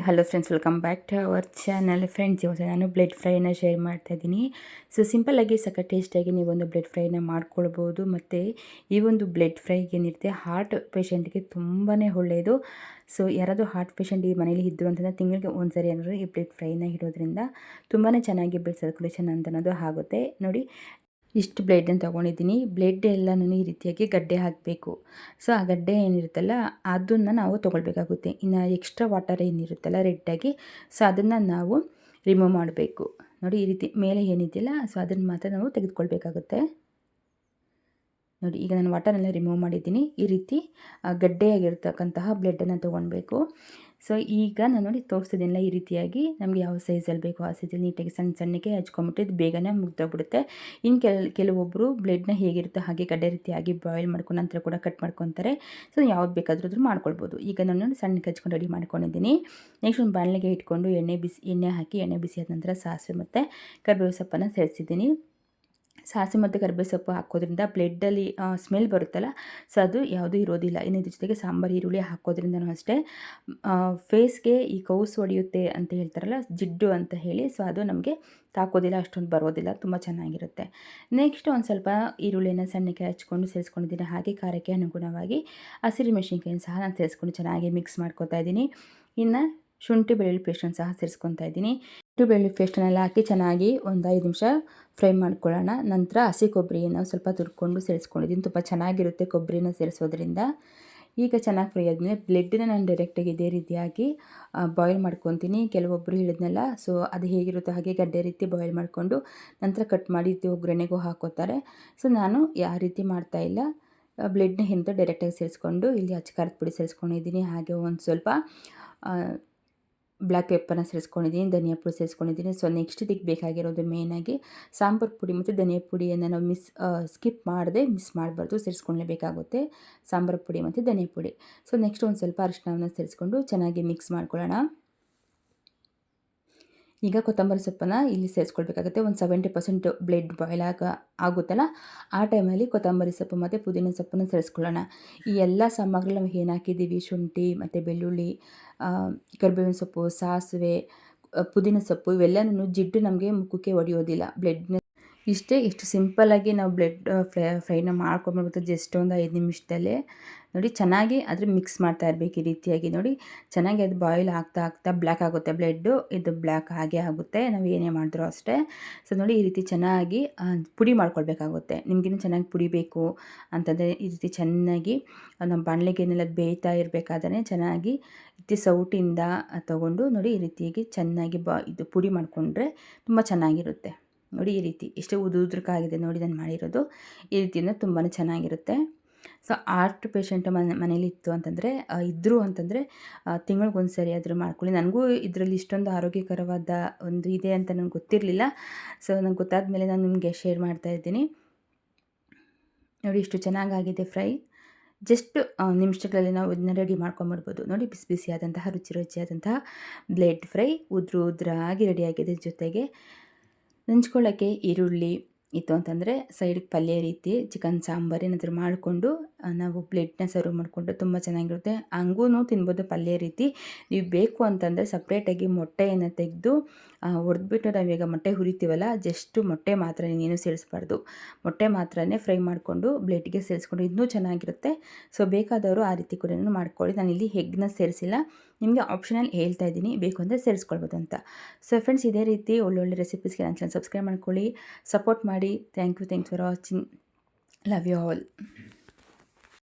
Hello friends welcome back to our channel friends ಇವತ್ತು ನಾನು blood ಫ್ರೈನ share ಮಾಡ್ತಾ ಇದ್ದೀನಿ. ಸೊ ಸಿಂಪಲ್ಲಾಗಿ ಸಕ ಟೇಸ್ಟಾಗಿ ನೀವೊಂದು ಬ್ಲೆಡ್ ಫ್ರೈನ ಮಾಡ್ಕೊಳ್ಬೋದು. ಮತ್ತು ಈ ಒಂದು ಬ್ಲೆಡ್ ಫ್ರೈಗೆ ಏನಿರುತ್ತೆ ಹಾರ್ಟ್ ಪೇಷಂಟ್ಗೆ ತುಂಬಾ ಒಳ್ಳೆಯದು ಸೊ ಯಾರಾದರೂ ಹಾರ್ಟ್ ಪೇಷಂಟ್ ಈ ಮನೇಲಿ ಇದ್ದರು ಅಂತಂದರೆ, ತಿಂಗಳಿಗೆ ಒಂದು ಸರಿ ಏನಾದರೂ ಈ ಬ್ಲೆಡ್ ಫ್ರೈನ ಇಡೋದ್ರಿಂದ ತುಂಬಾ ಚೆನ್ನಾಗಿ ಬ್ಲಡ್ ಸರ್ಕ್ಯುಲೇಷನ್ ಅನ್ನೋದು ಆಗುತ್ತೆ. ನೋಡಿ ಇಷ್ಟು ಬ್ಲೇಡನ್ನು ತೊಗೊಂಡಿದ್ದೀನಿ. ಬ್ಲೇಡ್ ಎಲ್ಲನೂ ಈ ರೀತಿಯಾಗಿ ಗಡ್ಡೆ ಹಾಕಬೇಕು. ಸೊ, ಆ ಗಡ್ಡೆ ಏನಿರುತ್ತಲ್ಲ, ಅದನ್ನು ನಾವು ತೊಗೊಳ್ಬೇಕಾಗುತ್ತೆ. ಇನ್ನು ಎಕ್ಸ್ಟ್ರಾ ವಾಟರ್ ಏನಿರುತ್ತಲ್ಲ, ರೆಡ್ಡಾಗಿ, ಸೊ, ಅದನ್ನು ನಾವು ರಿಮೂವ್ ಮಾಡಬೇಕು. ನೋಡಿ, ಈ ರೀತಿ ಮೇಲೆ ಏನಿದೆಯಲ್ಲ, ಸೊ, ಅದನ್ನು ಮಾತ್ರ ನಾವು ತೆಗೆದುಕೊಳ್ಬೇಕಾಗುತ್ತೆ. ನೋಡಿ, ಈಗ ನಾನು ವಾಟರ್ನೆಲ್ಲ ರಿಮೂವ್ ಮಾಡಿದ್ದೀನಿ. ಈ ರೀತಿ ಗಡ್ಡೆಯಾಗಿರ್ತಕ್ಕಂತಹ ಬ್ಲೆಡ್ಡನ್ನು ತೊಗೊಳ್ಬೇಕು. ಸೊ ಈಗ ನಾನು ನೋಡಿ ತೋರಿಸ್ತಿದ್ದೀನಲ್ಲ ಈ ರೀತಿಯಾಗಿ. ನಮಗೆ ಯಾವ ಸೈಜಲ್ಲಿ ಬೇಕು ಆ ಸೈಜಲ್ಲಿ ನೀಟಾಗಿ ಸಣ್ಣ ಸಣ್ಣಕ್ಕೆ ಹಚ್ಕೊಂಬಿಟ್ಟು ಇದು ಬೇಗನೆ ಮುಗ್ದೋಗ್ಬಿಡುತ್ತೆ. ಇನ್ನು ಕೆಲ ಕೆಲವೊಬ್ಬರು ಬ್ಲೆಡ್ನ ಹೇಗಿರುತ್ತೋ ಹಾಗೆ ಗಡ್ಡೆ ರೀತಿಯಾಗಿ ಬಾಯ್ಲ್ ಮಾಡ್ಕೊಂಡು ನಂತರ ಕೂಡ ಕಟ್ ಮಾಡ್ಕೊತಾರೆ. ಸೊ ಯಾವ್ದು ಬೇಕಾದ್ರೂ ಮಾಡ್ಕೊಳ್ಬೋದು. ಈಗ ನಾನು ಸಣ್ಣಕ್ಕೆ ಹಚ್ಕೊಂಡು ರೆಡಿ ಮಾಡ್ಕೊಂಡಿದ್ದೀನಿ. ನೆಕ್ಸ್ಟ್ ಒಂದು ಬಾಣಲೆಗೆ ಇಟ್ಕೊಂಡು ಎಣ್ಣೆ ಬಿಸಿ, ಎಣ್ಣೆ ಹಾಕಿ, ಎಣ್ಣೆ ಬಿಸಿ ಆದ ನಂತರ ಸಾಸಿವೆ ಮತ್ತು ಕರ್ಬೇವು ಸೊಪ್ಪನ್ನು ಸೇರಿಸಿದ್ದೀನಿ. ಸಾಸಿವೆ ಮತ್ತು ಕರಿಬೇವು ಸೊಪ್ಪು ಹಾಕೋದ್ರಿಂದ ಬ್ಲೆಡ್ಡಲ್ಲಿ ಸ್ಮೆಲ್ ಬರುತ್ತಲ್ಲ ಸೊ ಅದು ಯಾವುದೂ ಇರೋದಿಲ್ಲ. ಇನ್ನು ಇದ್ರ ಜೊತೆಗೆ ಸಾಂಬಾರು, ಈರುಳ್ಳಿ ಹಾಕೋದ್ರಿಂದನೂ ಅಷ್ಟೇ ಫೇಸ್ಗೆ ಈ ಕೌಸ್ ಹೊಡೆಯುತ್ತೆ ಅಂತ ಹೇಳ್ತಾರಲ್ಲ, ಜಿಡ್ಡು ಅಂತ ಹೇಳಿ ಸೊ ಅದು ನಮಗೆ ತಾಕೋದಿಲ್ಲ, ಅಷ್ಟೊಂದು ಬರೋದಿಲ್ಲ, ತುಂಬ ಚೆನ್ನಾಗಿರುತ್ತೆ. ನೆಕ್ಸ್ಟ್ ಒಂದು ಸ್ವಲ್ಪ ಈರುಳ್ಳಿನ ಸಣ್ಣಕ್ಕೆ ಹಚ್ಕೊಂಡು ಸೇರಿಸ್ಕೊಂಡಿದ್ದೀನಿ, ಹಾಗೆ ಖಾರಕ್ಕೆ ಅನುಗುಣವಾಗಿ ಹಸಿರು ಮೆಣಸಿನ್ಕಾಯಿನ ಸಹ ನಾನು ಸೇರಿಸ್ಕೊಂಡು ಚೆನ್ನಾಗಿ ಮಿಕ್ಸ್ ಮಾಡ್ಕೊತಾ ಇದ್ದೀನಿ. ಇನ್ನು ಶುಂಠಿ ಬೆಳ್ಳುಳ್ಳಿ ಪೇಸ್ಟನ್ನು ಸಹ ಸೇರಿಸ್ಕೊತಾ ಇದ್ದೀನಿ. ಶುಂಠಿ ಬೆಳ್ಳುಳ್ಳಿ ಪೇಸ್ಟನ್ನೆಲ್ಲ ಹಾಕಿ ಚೆನ್ನಾಗಿ ಒಂದು ಐದು ನಿಮಿಷ ಫ್ರೈ ಮಾಡ್ಕೊಳ್ಳೋಣ. ನಂತರ ಹಸಿ ಕೊಬ್ಬರಿಯನ್ನು ಸ್ವಲ್ಪ ತುರ್ಕೊಂಡು ಸೇರಿಸ್ಕೊಂಡಿದ್ದೀನಿ. ತುಂಬ ಚೆನ್ನಾಗಿರುತ್ತೆ ಕೊಬ್ಬರಿನ ಸೇರಿಸೋದ್ರಿಂದ. ಈಗ ಚೆನ್ನಾಗಿ ಫ್ರೈ ಆದಮೇಲೆ ಬ್ಲೆಡ್ನ ನಾನು ಡೈರೆಕ್ಟಾಗಿ ಇದೇ ರೀತಿಯಾಗಿ ಬಾಯ್ಲ್ ಮಾಡ್ಕೊತೀನಿ. ಕೆಲವೊಬ್ಬರು ಹೇಳಿದ್ನಲ್ಲ ಸೊ ಅದು ಹೇಗಿರುತ್ತೋ ಹಾಗೆ ಗಡ್ಡೆ ರೀತಿ ಬಾಯ್ಲ್ ಮಾಡಿಕೊಂಡು ನಂತರ ಕಟ್ ಮಾಡಿ ಒಗ್ಗರಣೆಗೂ ಹಾಕೋತಾರೆ. ಸೊ ನಾನು ಯಾವ ರೀತಿ ಮಾಡ್ತಾಯಿಲ್ಲ ಬ್ಲೆಡ್ನ ಹಿಂದೆ ಡೈರೆಕ್ಟಾಗಿ ಸೇರಿಸ್ಕೊಂಡು ಇಲ್ಲಿ ಅಚ್ಚ ಖಾರದ ಪುಡಿ ಸೇರಿಸ್ಕೊಂಡಿದ್ದೀನಿ. ಹಾಗೆ ಒಂದು ಸ್ವಲ್ಪ ಬ್ಲ್ಯಾಕ್ ಪೆಪ್ಪರ್ನ ಸೇರಿಸ್ಕೊಂಡಿದ್ದೀನಿ, ಧನಿಯಾ ಪುಡಿ ಸೇರಿಸ್ಕೊಂಡಿದ್ದೀನಿ. ಸೊ ನೆಕ್ಸ್ಟ್ ಇದಕ್ಕೆ ಬೇಕಾಗಿರೋದು ಮೇಯ್ನಾಗಿ ಸಾಂಬಾರು ಪುಡಿ ಮತ್ತು ಧನಿಯಾ ಪುಡಿಯನ್ನು ನಾವು ಮಿಸ್ ಸ್ಕಿಪ್ ಮಾಡದೆ ಮಿಸ್ ಮಾಡಬಾರ್ದು ಸೇರಿಸ್ಕೊಳ್ಳೇಬೇಕಾಗುತ್ತೆ ಸಾಂಬಾರು ಪುಡಿ ಮತ್ತು ಧನಿಯಾ ಪುಡಿ. ಸೊ ನೆಕ್ಸ್ಟ್ ಒಂದು ಸ್ವಲ್ಪ ಅರಿಶಿನವನ್ನು ಸೇರಿಸ್ಕೊಂಡು ಚೆನ್ನಾಗಿ ಮಿಕ್ಸ್ ಮಾಡ್ಕೊಳ್ಳೋಣ. ಈಗ ಕೊತ್ತಂಬರಿ ಸೊಪ್ಪನ್ನು ಇಲ್ಲಿ ಸೇರಿಸ್ಕೊಳ್ಬೇಕಾಗುತ್ತೆ. ಒಂದು ಸೆವೆಂಟಿ ಪರ್ಸೆಂಟ್ ಬ್ಲೆಡ್ ಬಾಯ್ಲ್ ಆಗ ಆಗುತ್ತಲ್ಲ? ಆ ಟೈಮಲ್ಲಿ ಕೊತ್ತಂಬರಿ ಸೊಪ್ಪು ಮತ್ತು ಪುದೀನ ಸೊಪ್ಪನ್ನು ಸೇರಿಸ್ಕೊಳ್ಳೋಣ. ಈ ಎಲ್ಲ ಸಾಮಗ್ರಿಗಳು ನಾವು ಏನು ಹಾಕಿದ್ದೀವಿ? ಶುಂಠಿ, ಮತ್ತು ಬೆಳ್ಳುಳ್ಳಿ ಕರಿಬೇವಿನ ಸೊಪ್ಪು, ಸಾಸಿವೆ ಪುದೀನ ಸೊಪ್ಪು ಇವೆಲ್ಲನೂ ಜಿಡ್ಡು ನಮಗೆ ಮುಖಕ್ಕೆ ಒಡೆಯೋದಿಲ್ಲ. ಬ್ಲೆಡ್ನ ಇಷ್ಟೇ, ಇಷ್ಟು ಸಿಂಪಲ್ಲಾಗಿ ನಾವು ಬ್ಲೆಡ್ ಫ್ರೈ, ಫ್ರೈನ ಮಾಡ್ಕೊಂಡ್ಬಿಟ್ಟು ಜಸ್ಟ್ ಒಂದು ಐದು ನಿಮಿಷದಲ್ಲೇ. ನೋಡಿ ಚೆನ್ನಾಗಿ ಅದ್ರ ಮಿಕ್ಸ್ ಮಾಡ್ತಾ ಇರಬೇಕು ಈ ರೀತಿಯಾಗಿ. ನೋಡಿ ಚೆನ್ನಾಗಿ ಅದು ಬಾಯ್ಲ್ ಆಗ್ತಾ ಆಗ್ತಾ ಬ್ಲ್ಯಾಕ್ ಆಗುತ್ತೆ ಬ್ಲೆಡ್ಡು ಇದು ಬ್ಲ್ಯಾಕ್ ಹಾಗೆ ಆಗುತ್ತೆ. ನಾವು ಏನೇ ಮಾಡಿದ್ರು ಅಷ್ಟೇ. ಸೊ ನೋಡಿ ಈ ರೀತಿ ಚೆನ್ನಾಗಿ ಪುಡಿ ಮಾಡ್ಕೊಳ್ಬೇಕಾಗುತ್ತೆ. ನಿಮಗಿನ್ನೂ ಚೆನ್ನಾಗಿ ಪುಡಿಬೇಕು ಅಂತಂದರೆ ಈ ರೀತಿ ಚೆನ್ನಾಗಿ ನಮ್ಮ ಬಾಣಲೆಗೇನೆಲ್ಲ ಬೇಯ್ತಾ ಇರಬೇಕಾದ್ರೆ ಚೆನ್ನಾಗಿ ರೀತಿ ಸೌಟಿಂದ ತೊಗೊಂಡು ನೋಡಿ ಈ ರೀತಿಯಾಗಿ ಚೆನ್ನಾಗಿ ಬಾ, ಇದು ಪುಡಿ ಮಾಡಿಕೊಂಡ್ರೆ ತುಂಬ ಚೆನ್ನಾಗಿರುತ್ತೆ. ನೋಡಿ ಈ ರೀತಿ ಇಷ್ಟೇ ಉದುದ್ರಕ್ಕಾಗಿದೆ ನೋಡಿ ನಾನು ಮಾಡಿರೋದು, ಈ ರೀತಿಯಿಂದ ತುಂಬಾ ಚೆನ್ನಾಗಿರುತ್ತೆ. ಸೊ ಆರ್ಟ್ ಪೇಷಂಟ್ ಮನೆ, ಮನೇಲಿ ಇತ್ತು ಅಂತಂದರೆ ಇದ್ದರು ಅಂತಂದರೆ ತಿಂಗಳಿಗೊಂದು ಸರಿ ಆದರೂ ಮಾಡ್ಕೊಳ್ಳಿ. ನನಗೂ ಇದರಲ್ಲಿ ಇಷ್ಟೊಂದು ಆರೋಗ್ಯಕರವಾದ ಒಂದು ಇದೆ ಅಂತ ನನಗೆ ಗೊತ್ತಿರಲಿಲ್ಲ. ಸೊ ನಂಗೆ ಗೊತ್ತಾದ ಮೇಲೆ ನಾನು ನಿಮಗೆ ಶೇರ್ ಮಾಡ್ತಾ ಇದ್ದೀನಿ. ನೋಡಿ ಇಷ್ಟು ಚೆನ್ನಾಗಾಗಿದೆ ಫ್ರೈ. ಜಸ್ಟ್ ನಿಮಿಷಗಳಲ್ಲಿ ನಾವು ಇದನ್ನ ರೆಡಿ ಮಾಡ್ಕೊಂಬಿಡ್ಬೋದು. ನೋಡಿ ಬಿಸಿ ಬಿಸಿಯಾದಂತಹ, ರುಚಿ ರುಚಿಯಾದಂತಹ ಬ್ಲೆಡ್ ಫ್ರೈ. ಉದ್ರ ಉದ್ರಾಗಿ ರೆಡಿಯಾಗಿದೆ ಜೊತೆಗೆ. ನೆಂಚ್ಕೊಳ್ಳೋಕ್ಕೆ ಈರುಳ್ಳಿ ಇತ್ತು ಅಂತಂದರೆ ಸೈಡಿಗೆ ಪಲ್ಯ ರೀತಿ ಚಿಕನ್ ಸಾಂಬಾರು ಏನಾದರೂ ಮಾಡಿಕೊಂಡು ನಾವು ಪ್ಲೇಟ್ನ ಸರ್ವ್ ಮಾಡಿಕೊಂಡು ತುಂಬ ಚೆನ್ನಾಗಿರುತ್ತೆ. ಹಂಗೂ ತಿನ್ಬೋದು ಪಲ್ಯ ರೀತಿ. ನೀವು ಬೇಕು ಅಂತಂದರೆ ಸಪ್ರೇಟಾಗಿ ಮೊಟ್ಟೆಯನ್ನು ತೆಗೆದು ಹೊಡೆದ್ಬಿಟ್ಟು ನಾವೀಗ ಮೊಟ್ಟೆ ಹುರಿತೀವಲ್ಲ, ಜಸ್ಟು ಮೊಟ್ಟೆ ಮಾತ್ರ ನೀನು ಸೇರಿಸ್ಬಾರ್ದು ಮೊಟ್ಟೆ ಮಾತ್ರನೇ ಫ್ರೈ ಮಾಡಿಕೊಂಡು ಬ್ಲೇಟಿಗೆ ಸೇರಿಸ್ಕೊಂಡು ಇನ್ನೂ ಚೆನ್ನಾಗಿರುತ್ತೆ. ಸೊ ಬೇಕಾದವರು ಆ ರೀತಿ ಕೂಡ ಮಾಡ್ಕೊಳ್ಳಿ. ನಾನು ಇಲ್ಲಿ ಹೆಗ್ನ ಸೇರಿಸಿಲ್ಲ. ನಿಮಗೆ ಆಪ್ಷನಲ್ ಹೇಳ್ತಾ ಇದ್ದೀನಿ. ಬೇಕು ಅಂದರೆ ಸೇರಿಸ್ಕೊಳ್ಬೋದು ಅಂತ. ಸೊ ಫ್ರೆಂಡ್ಸ್ ಇದೇ ರೀತಿ ಒಳ್ಳೊಳ್ಳೆ ರೆಸಿಪೀಸ್ಗೆ ನಾನು ಚೆನ್ನಾಗಿ ಸಬ್ಸ್ಕ್ರೈಬ್ ಮಾಡ್ಕೊಳ್ಳಿ. ಸಪೋರ್ಟ್ ಮಾಡಿ. Thank you thanks for watching love you all